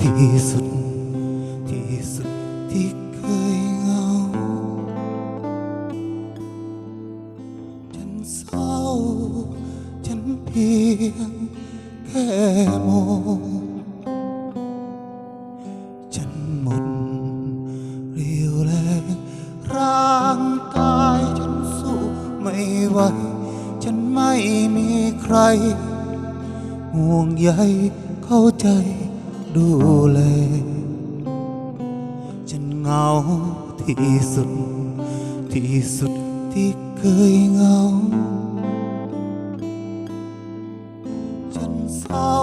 ที่สุด ที่สุดที่เคยเหงา ฉันเศร้า ฉันเพียงแค่มองฉันหมดเรียวแรงร่างกายฉันสู้ไม่ไหว ฉันไม่มีใคร ห่วงใยเข้าใจ ดูแล ฉันเหงาที่สุด ที่สุดที่เคยเหงา ฉันเศร้า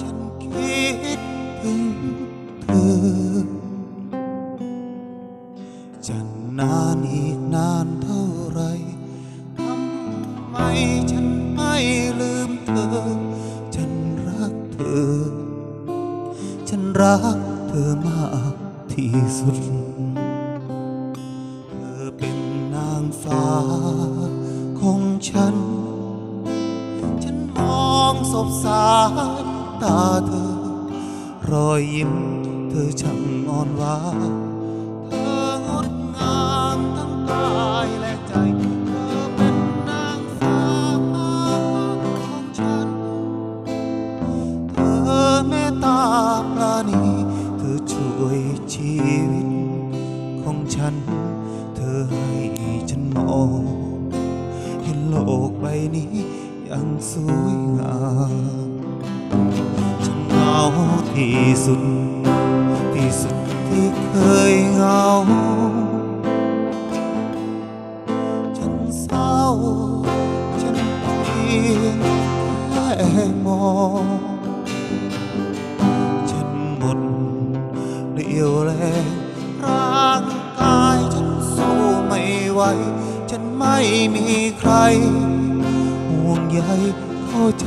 ฉันคิดถึงเธอ จะนานอีกนานเท่าไรทำไมฉันไม่ลืมเธอ ฉันรักเธอ รักเธอมากที่สุด เธอเป็นนางฟ้าของฉัน ฉันมองสบสายตาเธอ รอยยิ้มเธอช่างอ่อนหวาน วิตของฉัน เธอให้ฉันมอง เห็นโลกใบนี้ยังสวยงามฉันเหงาที่สุด ที่สุดที่เคยเหงา ฉันเศร้า ฉันเพียงแค่มอง ฉันไม่มีใคร ห่วงใยเข้าใจ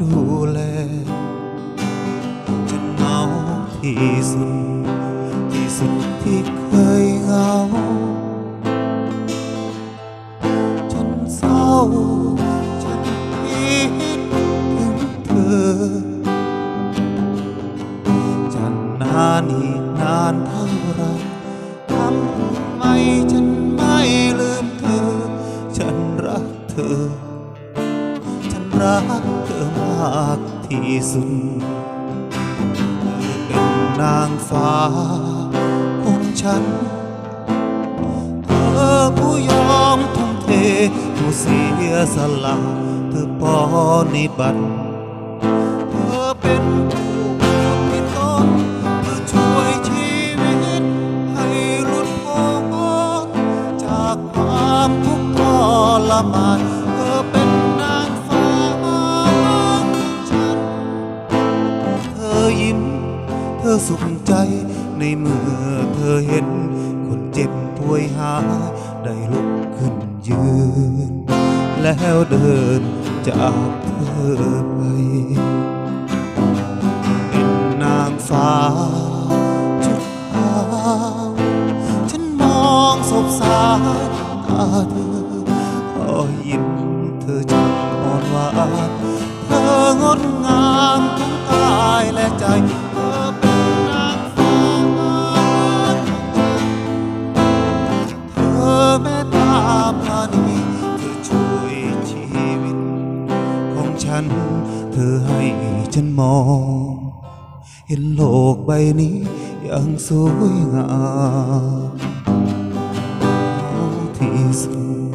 ดูแล ฉันเหงาที่สุด ที่สุดที่เคยเหงา ฉันเศร้า ฉันคิดถึงเธอจะนานอีกนานเท่าไรทำไมฉัน นางฟ้าของฉัน เธอผู้ยอมทุ่มเท ผู้เสียสละเธอปอนิบัติเธอเป็นผู้ที่ต้นเธอช่วยชีวิต ให้หลุดพ้นจากความทุกข์ทรมานเธอเป็น อสุขใจ ในเมื่อเธอเห็น คนเจ็บป่วยหายได้ลุกขึ้นยืน แล้วเดินจากเธอไป เป็นนางฟ้าชุดขาวฉันมองสบสายตาเธอรอยยิ้มเธอช่างอ่อนหวานเธองดงามทั้งกายและใจ ฉัน เธอให้ฉันมอง เห็นโลกใบนี้อย่างสวยงามที่สุด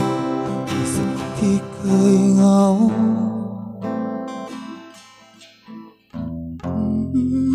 ที่สุดที่เคยเหงา Mm-hmm.